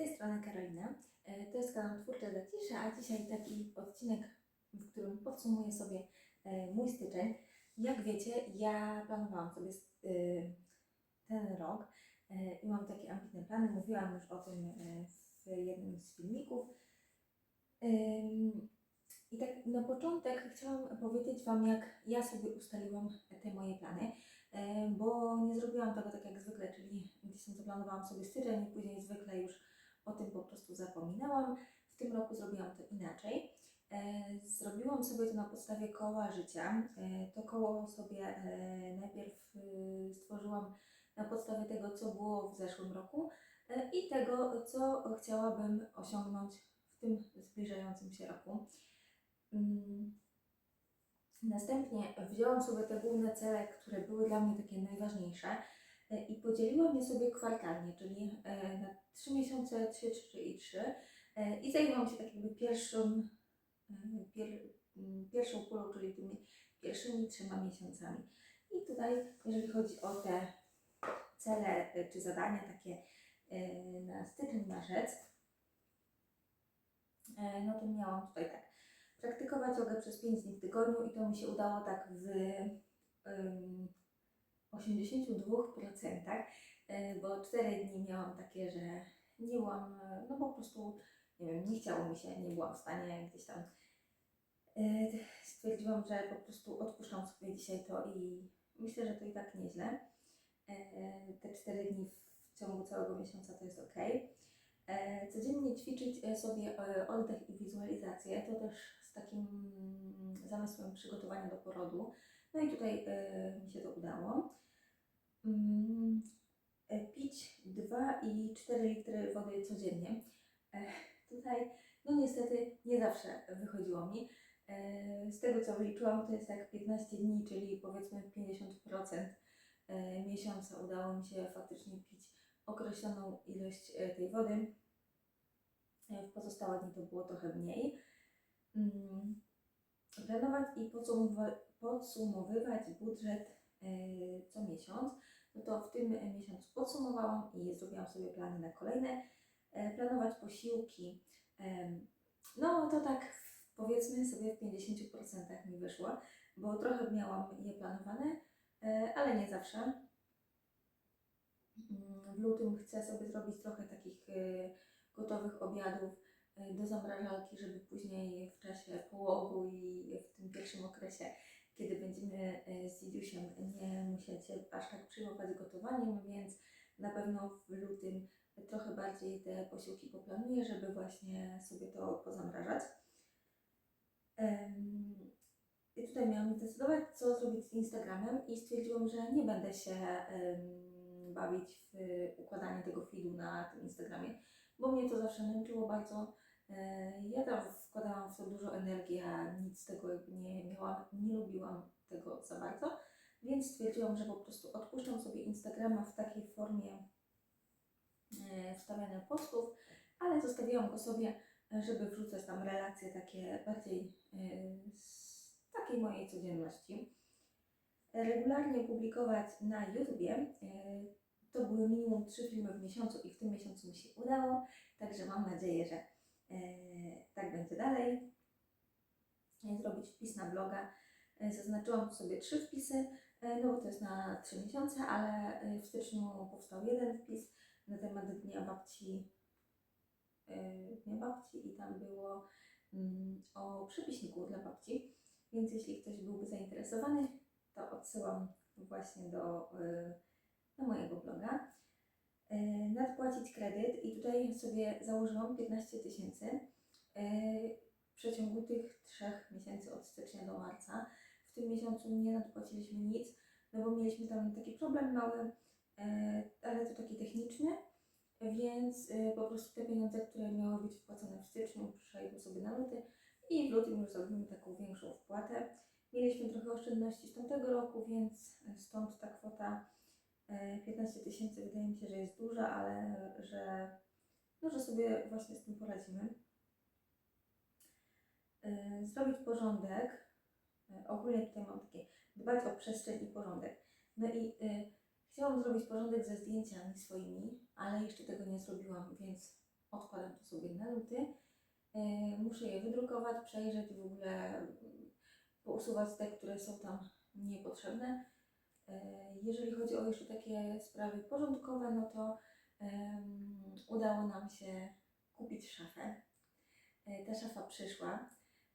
tej strony Karolina. E, To jest kanał Twórcze dla Ciszy, a dzisiaj taki odcinek, w którym podsumuję sobie e, mój styczeń. Jak wiecie, ja planowałam sobie e, ten rok i mam takie ambitne plany. Mówiłam już o tym w jednym z filmików. I tak na początek chciałam powiedzieć Wam, jak ja sobie ustaliłam te moje plany, bo nie zrobiłam tego tak jak zwykle, czyli gdzieś tam zaplanowałam sobie styczeń i później zwykle już o tym po prostu zapominałam. W tym roku zrobiłam to inaczej. E, Zrobiłam sobie to na podstawie koła życia. E, To koło sobie e, najpierw stworzyłam na podstawie tego, co było w zeszłym roku i tego, co chciałabym osiągnąć w tym zbliżającym się roku. Mm. Następnie wzięłam sobie te główne cele, które były dla mnie takie najważniejsze i podzieliłam je sobie kwartalnie, czyli e, na 3 miesiące, 3, 3 i 3 e, i zajęłam się tak jakby pierwszą, e, pier, m, pierwszą kulą, czyli tymi pierwszymi trzema miesiącami. I tutaj, jeżeli chodzi o te cele e, czy zadania takie e, na styczeń, marzec, e, no to miałam tutaj tak, praktykować jogę przez 5 dni w tygodniu i to mi się udało tak w ym, 82%, e, bo 4 dni miałam takie, że nie byłam, e, no po prostu, nie wiem, nie chciało mi się, nie byłam w stanie gdzieś tam. e, Stwierdziłam, że po prostu odpuszczam sobie dzisiaj to i myślę, że to i tak nieźle. Te 4 dni w ciągu całego miesiąca to jest ok. Codziennie ćwiczyć sobie oddech i wizualizację, to też z takim mm, zamysłem przygotowania do porodu. No i tutaj e, mi się to udało. Mm, e, Pić 2,4 litry wody codziennie. E, Tutaj, no niestety, nie zawsze wychodziło mi. Z tego co wyliczyłam, to jest tak 15 dni, czyli powiedzmy 50% e, miesiąca udało mi się faktycznie pić określoną ilość tej wody. W pozostałe dni to było trochę mniej. Planować i podsumowywać budżet e, co miesiąc. No to w tym e, miesiącu podsumowałam i zrobiłam sobie plany na kolejne. E, Planować posiłki. No to tak powiedzmy sobie w 50% mi wyszło, bo trochę miałam je planowane, ale nie zawsze. Mm, W lutym chcę sobie zrobić trochę takich gotowych obiadów do zamrażalki, żeby później w czasie połogu i w tym pierwszym okresie, kiedy będziemy e, z Dzidziusiem nie musieć aż tak przyjmować gotowaniem, więc na pewno w lutym trochę bardziej te posiłki poplanuję, żeby właśnie sobie to pozamrażać. I tutaj miałam zdecydować, co zrobić z Instagramem i stwierdziłam, że nie będę się bawić w układanie tego feedu na tym Instagramie, bo mnie to zawsze męczyło bardzo. E, Ja tam wkładałam w to dużo energii, a nic z tego nie miałam, nie lubiłam tego za bardzo, więc stwierdziłam, że po prostu odpuszczam sobie Instagrama w takiej formie e, wstawiania postów, ale zostawiłam go sobie, żeby wrzucać tam relacje takie bardziej e, z takiej mojej codzienności. Regularnie publikować na YouTubie. To były minimum 3 filmy w miesiącu i w tym miesiącu mi się udało, także mam nadzieję, że e, tak będzie dalej. Zrobić wpis na bloga. E, Zaznaczyłam sobie trzy wpisy, e, no bo to jest na 3 miesiące, ale w styczniu powstał jeden wpis na temat Dnia Babci, Dnia Babci i tam było mm, o przepiśniku dla babci. Więc jeśli ktoś byłby zainteresowany, to odsyłam właśnie do, do mojego bloga. Y, Nadpłacić kredyt i tutaj sobie założyłam 15 tysięcy y, w przeciągu tych trzech miesięcy od stycznia do marca. W tym miesiącu nie nadpłaciliśmy nic, no bo mieliśmy tam taki problem mały, y, ale to taki techniczny, więc po prostu te pieniądze, które miały być wpłacone w styczniu, przeszliśmy sobie na luty i w lutym już zrobimy taką większą wpłatę. Mieliśmy trochę oszczędności z tamtego roku, więc stąd ta kwota e, 15 tysięcy wydaje mi się, że jest duża, ale że, no, że sobie właśnie z tym poradzimy. E, Zrobić porządek. E, Ogólnie tutaj mam takie dbać o przestrzeń i porządek. No i e, chciałam zrobić porządek ze zdjęciami swoimi, ale jeszcze tego nie zrobiłam, więc odkładam to sobie na luty. E, Muszę je wydrukować, przejrzeć w ogóle, pousuwać te, które są tam niepotrzebne. E, Jeżeli chodzi o jeszcze takie sprawy porządkowe, no to em, udało nam się kupić szafę. E, Ta szafa przyszła,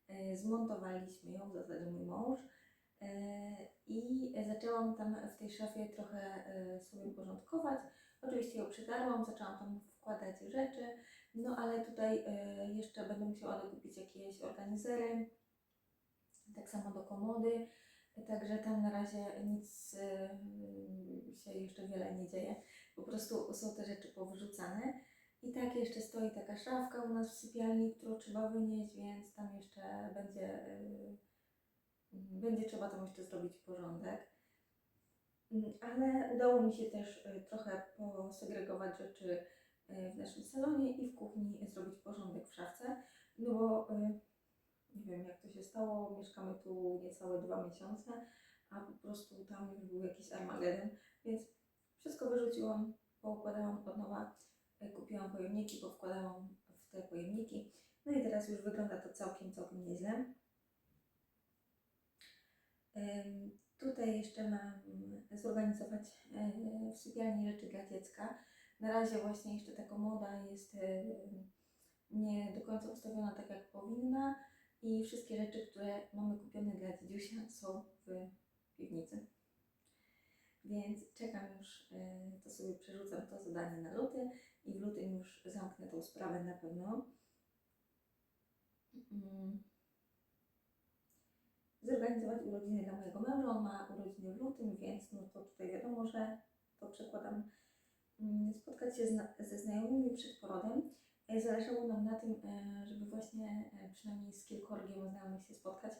e, zmontowaliśmy ją, w zasadzie mój mąż, i zaczęłam tam w tej szafie trochę sobie porządkować. Oczywiście ją przetarłam, zaczęłam tam wkładać rzeczy, no ale tutaj jeszcze będę musiała dokupić jakieś organizery, tak samo do komody, także tam na razie nic e, się jeszcze wiele nie dzieje. Po prostu są te rzeczy powrzucane. I tak jeszcze stoi taka szafka u nas w sypialni, którą trzeba wynieść, więc tam jeszcze będzie, e, będzie trzeba tam jeszcze zrobić porządek. Mm, Ale udało mi się też trochę posegregować rzeczy w naszym salonie i w kuchni zrobić porządek w szafce, no bo nie wiem jak to się stało, mieszkamy tu niecałe dwa miesiące, a po prostu tam już był jakiś armagedon, więc wszystko wyrzuciłam, poukładałam od nowa, e, kupiłam pojemniki, powkładałam w te pojemniki, no i teraz już wygląda to całkiem, całkiem nieźle. Tutaj jeszcze mam zorganizować e, w sypialni rzeczy dla dziecka. Na razie właśnie jeszcze ta komoda jest nie do końca ustawiona tak jak powinna i wszystkie rzeczy, które mamy kupione dla dzidziusia są w piwnicy. Więc czekam już, e, to sobie przerzucam to zadanie na luty i w lutym już zamknę tą sprawę na pewno. Mm zorganizować urodziny dla mojego męża. On ma urodziny w lutym, więc no to tutaj wiadomo, że to przekładam. Mm, Spotkać się ze znajomymi przed porodem. Zależało nam na tym, e, żeby właśnie e, przynajmniej z kilkorgiem znajomych się spotkać,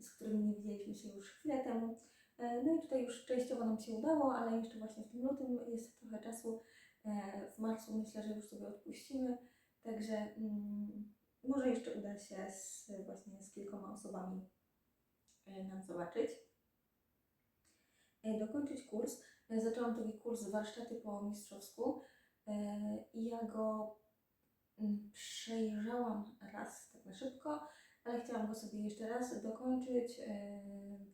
z którymi nie widzieliśmy się już chwilę temu. E, No i tutaj już częściowo nam się udało, ale jeszcze właśnie w tym lutym jest trochę czasu. W marcu myślę, że już sobie odpuścimy, także mm, może jeszcze uda się z, właśnie z kilkoma osobami nam zobaczyć. Dokończyć kurs. Zaczęłam taki kurs warsztaty po mistrzowsku i ja go przejrzałam raz tak na szybko, ale chciałam go sobie jeszcze raz dokończyć. E,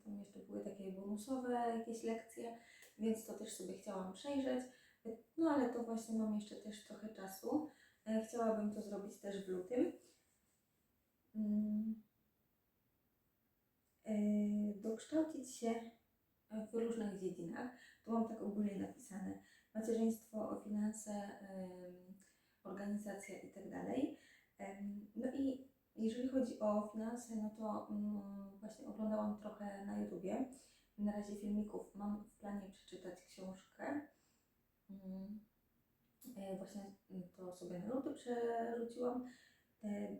Tam jeszcze były takie bonusowe jakieś lekcje, więc to też sobie chciałam przejrzeć. No ale to właśnie mam jeszcze też trochę czasu. E, Chciałabym to zrobić też w lutym. Mm. E, Dokształcić się w różnych dziedzinach. Tu mam tak ogólnie napisane macierzyństwo, finanse, organizacja i tak No i jeżeli chodzi o finanse, no to mm, właśnie oglądałam trochę na YouTubie. Na razie filmików mam w planie przeczytać książkę. Mm, e, Właśnie to sobie na luty przerzuciłam. E,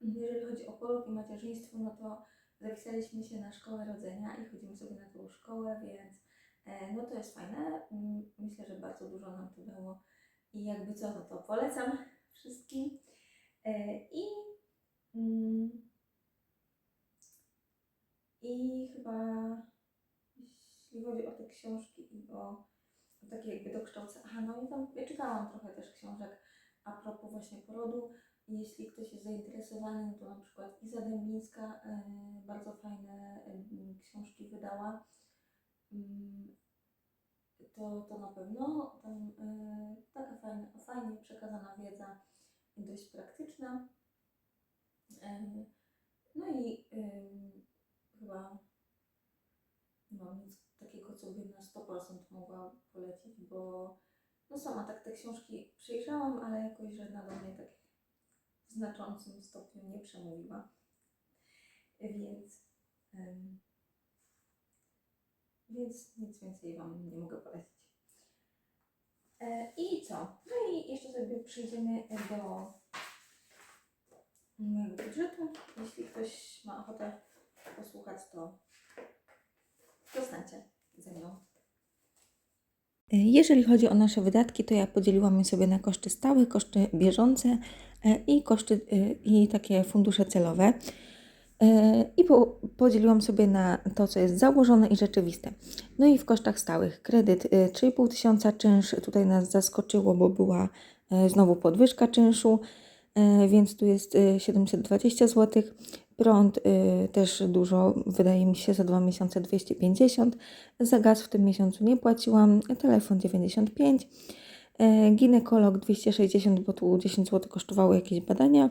Jeżeli chodzi o poród i macierzyństwo, no to zapisaliśmy się na szkołę rodzenia i chodzimy sobie na tą szkołę, więc e, no to jest fajne. Myślę, że bardzo dużo nam to dało i jakby co, no to polecam wszystkim. E, I, mm, i chyba jeśli chodzi o te książki i o, o takie jakby dokształcenie, aha, no i tam ja czytałam trochę też książek a propos właśnie porodu. Jeśli ktoś jest zainteresowany, no to na przykład Iza Dębińska e, bardzo fajne e, książki wydała. To, to na pewno tam e, taka fajna, fajnie przekazana wiedza dość praktyczna. E, No i em, chyba nie mam nic takiego, co by na 100% mogła polecić, bo no sama tak te książki przejrzałam, ale jakoś żadna do mnie tak w znaczącym stopniu nie przemówiła. Więc, em, więc nic więcej Wam nie mogę polecić. E, I co? No i jeszcze sobie przejdziemy do mojego budżetu. Jeśli ktoś ma ochotę posłuchać, to zostańcie ze mną. Jeżeli chodzi o nasze wydatki, to ja podzieliłam je sobie na koszty stałe, koszty bieżące e, i koszty e, i takie fundusze celowe. I po, podzieliłam sobie na to, co jest założone i rzeczywiste. No i w kosztach stałych kredyt e, 3,5 tysiąca czynsz tutaj nas zaskoczyło, bo była e, znowu podwyżka czynszu, e, więc tu jest e, 720 zł. Prąd też dużo, wydaje mi się, za dwa miesiące 250. Za gaz w tym miesiącu nie płaciłam. Telefon 95. E, Ginekolog 260, bo tu 10 zł kosztowały jakieś badania.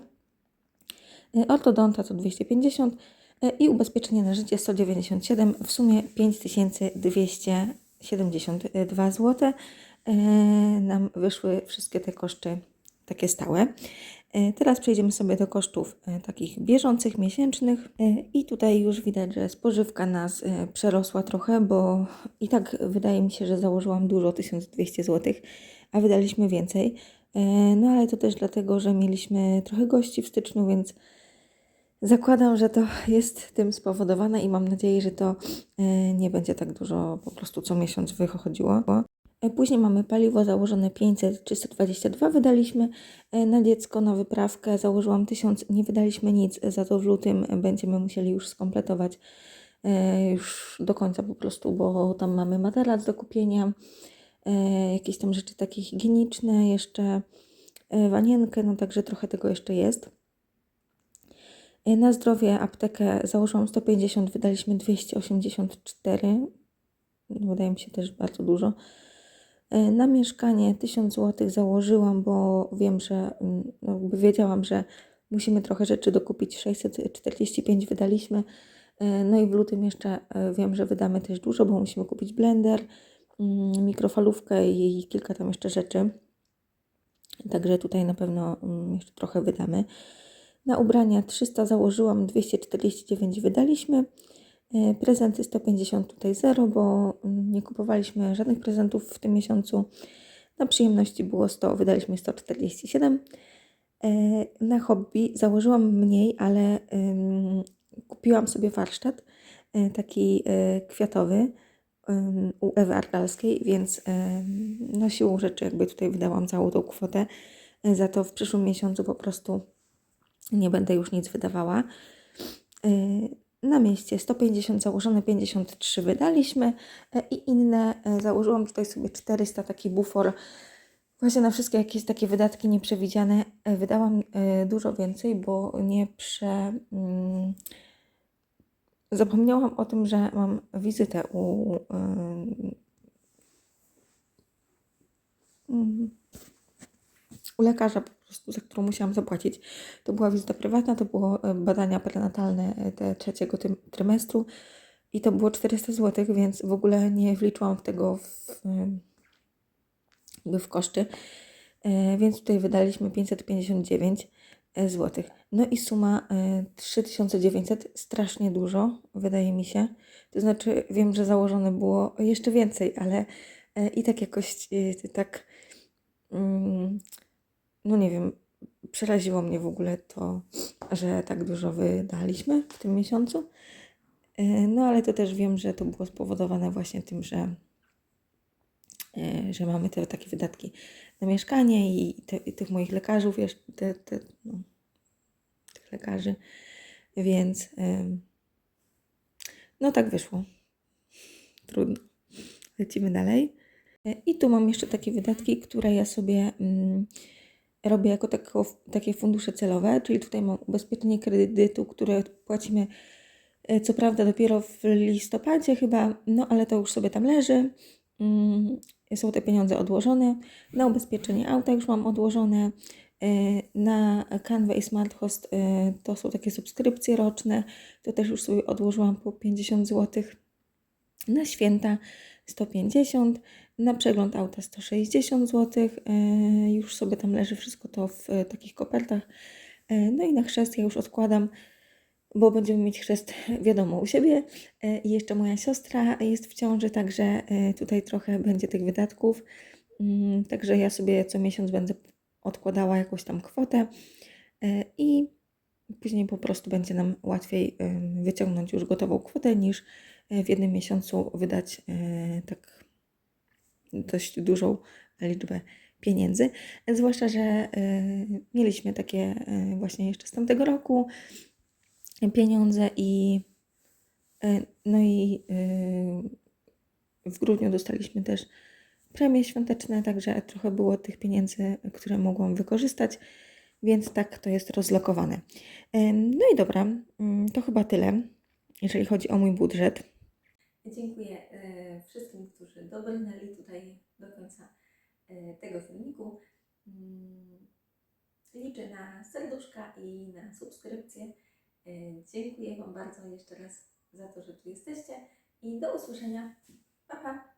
E, Ortodonta to 250 e, i ubezpieczenie na życie 197, w sumie 5272 zł. E, Nam wyszły wszystkie te koszty takie stałe. Teraz przejdziemy sobie do kosztów takich bieżących, miesięcznych i tutaj już widać, że spożywka nas przerosła trochę, bo i tak wydaje mi się, że założyłam dużo, 1200 zł, a wydaliśmy więcej. No ale to też dlatego, że mieliśmy trochę gości w styczniu, więc zakładam, że to jest tym spowodowane i mam nadzieję, że to e, nie będzie tak dużo po prostu co miesiąc wychodziło. E, Później mamy paliwo założone 500, 322 wydaliśmy e, na dziecko, na wyprawkę założyłam 1000, nie wydaliśmy nic, za to w lutym będziemy musieli już skompletować już do końca po prostu, bo tam mamy materac do kupienia, jakieś tam rzeczy takie higieniczne, jeszcze wanienkę, no także trochę tego jeszcze jest. Na zdrowie aptekę założyłam 150, wydaliśmy 284. Wydaje mi się też bardzo dużo. E, Na mieszkanie 1000 zł założyłam, bo wiem, że mm, no jakby wiedziałam, że musimy trochę rzeczy dokupić. 645 wydaliśmy. E, No i w lutym jeszcze e, wiem, że wydamy też dużo, bo musimy kupić blender, mm, mikrofalówkę i kilka tam jeszcze rzeczy. Także tutaj na pewno mm, jeszcze trochę wydamy. Na ubrania 300 założyłam, 249 wydaliśmy. E, Prezenty 150 tutaj 0, bo mm, nie kupowaliśmy żadnych prezentów w tym miesiącu. Na przyjemności było 100, wydaliśmy 147. E, Na hobby założyłam mniej, ale kupiłam sobie warsztat e, taki kwiatowy u Ewy Argalskiej, więc ym, no siłą rzeczy jakby tutaj wydałam całą tą kwotę. Za to w przyszłym miesiącu po prostu nie będę już nic wydawała. E, Na mieście 150 założone, 53 wydaliśmy e, i inne e, założyłam tutaj sobie 400 taki bufor. Właśnie na wszystkie jakieś takie wydatki nieprzewidziane wydałam dużo więcej, bo nie prze. mm, Zapomniałam o tym, że mam wizytę u mm, u lekarza po prostu, za którą musiałam zapłacić. To była wizyta prywatna, to było e, badania prenatalne e, te trzeciego trymestru i to było 400 zł, więc w ogóle nie wliczyłam tego w, jakby w koszty. E, Więc tutaj wydaliśmy 559 zł. No i suma e, 3900, strasznie dużo, wydaje mi się. To znaczy, wiem, że założone było jeszcze więcej, ale e, i tak jakoś e, tak, mm, no nie wiem, przeraziło mnie w ogóle to, że tak dużo wydaliśmy w tym miesiącu. E, No ale to też wiem, że to było spowodowane właśnie tym, że, e, że mamy te takie wydatki na mieszkanie i, te, i tych moich lekarzów, wiesz, te, te, no, tych lekarzy, więc em, no tak wyszło. Trudno. Lecimy dalej. E, I tu mam jeszcze takie wydatki, które ja sobie mm, robię jako tako, takie fundusze celowe, czyli tutaj mam ubezpieczenie kredytu, które płacimy e, co prawda dopiero w listopadzie chyba, no ale to już sobie tam leży. Mm, Są te pieniądze odłożone. Na ubezpieczenie auta już mam odłożone. E, Na Canva i Smart Host e, to są takie subskrypcje roczne. To też już sobie odłożyłam po 50 zł. Na święta 150, na przegląd auta 160 zł. Już sobie tam leży wszystko to w e, takich kopertach. E, No i na chrzest ja już odkładam, bo będziemy mieć chrzest, wiadomo, u siebie. E, I jeszcze moja siostra jest w ciąży, także e, tutaj trochę będzie tych wydatków. Mm, Także ja sobie co miesiąc będę odkładała jakąś tam kwotę e, i później po prostu będzie nam łatwiej wyciągnąć już gotową kwotę niż e, w jednym miesiącu wydać e, tak dość dużą liczbę pieniędzy. Zwłaszcza, że e, mieliśmy takie e, właśnie jeszcze z tamtego roku pieniądze i e, no i w grudniu dostaliśmy też premie świąteczne, także trochę było tych pieniędzy, które mogłam wykorzystać, więc tak to jest rozlokowane. No i dobra, to chyba tyle, jeżeli chodzi o mój budżet. Dziękuję e, wszystkim, którzy dobrnęli tutaj do końca e, tego filmiku. Mm, Liczę na serduszka i na subskrypcję. E, Dziękuję Wam bardzo jeszcze raz za to, że tu jesteście i do usłyszenia. Pa, pa!